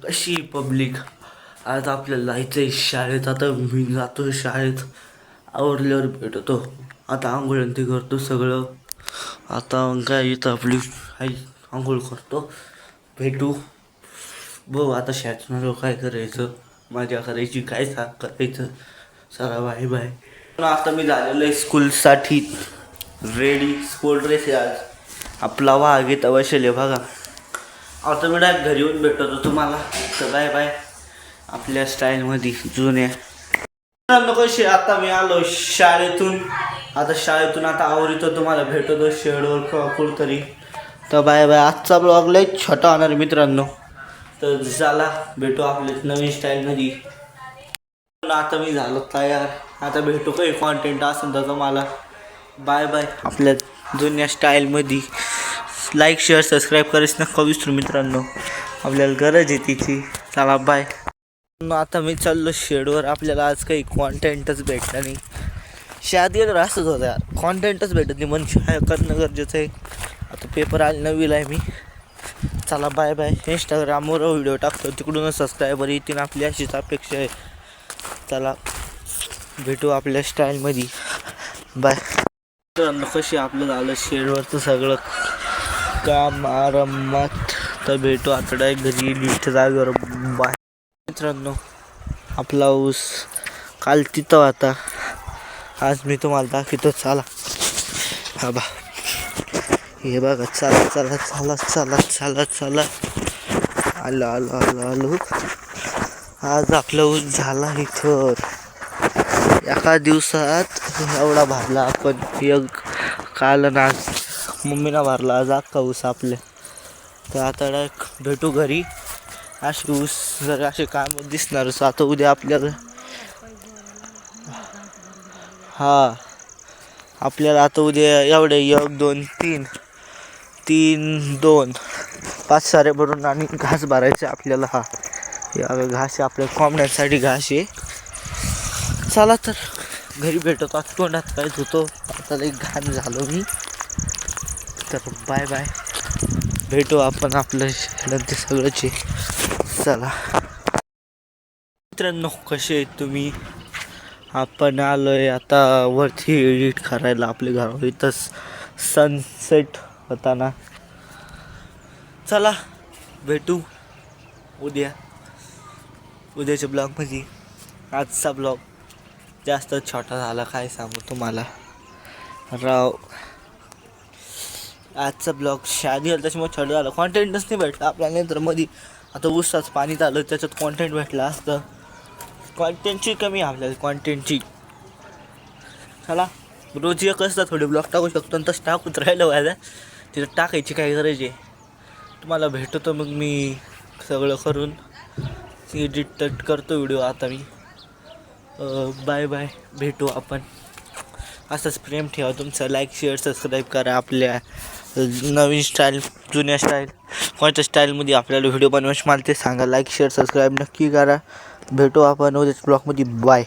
कशी पब्लिक आज आपल्याला जायचं आहे शाळेत आता मी जातो शाळेत. आवरल्यावर भेटतो. आता आंघोळ आणि ते करतो सगळं. आता काय इथं आपली आई आंघोळ करतो. भेटू. बघ आता शाळेत काय करायचं? मजा करायची काय सा करायचं? सरा बाय बाय आता मी झालेलो आहे स्कूलसाठी. रेडी स्कूल ड्रेस आहे आज. आपला वाघ येत अवश्य आहे बघा. आता मी डायरेक्ट घरी येऊन भेटतो तुम्हाला. तर बाय बाय. आपल्या स्टाईलमध्ये जुन्या. मित्रांनो कशी आता मी आलो शाळेतून. आता शाळेतून आता आवडतो तुम्हाला भेटतो शेडवर किंवा कुठतरी. तर बाय बाय. आजचा ब्लॉग लय छोटा होणार आहे मित्रांनो. तर झाला भेटू आपल्या नवीन स्टाईलमध्ये आता मी झालो तयार. आता भेटू काही कॉन्टेंट असेल तर तुम्हाला. Bye bye. आपल्या जुन्या स्टाईलमध्ये लाईक शेअर सबस्क्राईब करायच नका विसरू मित्रांनो. आपल्याला गरज आहे तिची. चला बाय आता मी चाललो शेडवर. आपल्याला आज काही कॉन्टेंटच भेटला नाही. शाळेत गेल्यावर असंच होतं यार. कॉन्टेंटच भेटत नाही. मन शाळा करणं गरजेचं आहे. आता पेपर आले नवीला आहे मी. चला बाय बाय इंस्टाग्रामवर व्हिडिओ टाकतो. तिकडूनच सबस्क्रायबर येतील. आपली अशीच अपेक्षा आहे. चला भेटू आपल्या स्टाईलमध्ये बाय मित्रांनो कशी आपलं झालं शेडवरचं सगळं? काम आरामात तर भेटू आता घरी लिफ्ट जागेवर बाय मित्रांनो आपला ऊस काल तिथं होता. आज मी तुम्हाला दाखवतो. चला. हा बा. हे बघा. चला चला चला चला चला चला. आलो आलो आलो आलो. आज आपला ऊस झाला इथं. एका दिवसात एवढा भरला आपण. एक काल आणि आज मम्मीला मारला आज अख्खा ऊस आपल्या तर आता डायरेक्ट भेटू घरी. असे ऊस जर असे काम दिसणारच आता उद्या आपल्याला हा. आपल्याला आता उद्या एवढे एक दोन तीन. तीन दोन. पाच सारे भरून आणि घास भरायचे आपल्याला. हा. या घास आहे आपल्या कोंबड्यांसाठी घास आहे. चला तर. घरी भेटतो. आता तोंडात काय धुतो? आता एक घाण झालो मी. तर बाय बाय. भेटू आपण आपलं ते सगळंच चला. मित्रांनो कसे आहेत तुम्ही? आपण आलोय आता वरती एडिट करायला आपले घरावर. इथं सनसेट होताना चला भेटू उद्या. उद्याच्या ब्लॉगमध्ये आजचा ब्लॉग जास्त छोटा झाला काय सांगू तुम्हाला. राव. आजचा ब्लॉग शादी आला त्याच्यामुळे छोटा झालं. कॉन्टेंटच नाही भेटला आपल्याला नंतर मध्ये आता ऊसाच पाणी झालं त्याच्यात कॉन्टेंट भेटला असतं. कॉन्टेंटची कमी आहे आपल्याला कॉन्टेंटची चला रोज एक असतं थोडे ब्लॉग टाकू शकतो आणि तसं टाकूच राहिलं व्हायला तिथं टाकायची काय गरज आहे? तुम्हाला भेटतो मग मी सगळं करून. एडिट तट करतो व्हिडिओ आता मी. बाय बाय भेटू आपण. असंच प्रेम ठेवा तुमचं. लाईक शेअर सबस्क्राईब करा आपल्या. नवीन स्टाईल जुन्या स्टाईल कोणत्या स्टाईलमध्ये आपल्याला व्हिडिओ बनवायचे मला ते सांगा. लाईक शेअर सबस्क्राईब नक्की करा. भेटू आपण उद्याच ब्लॉगमध्ये बाय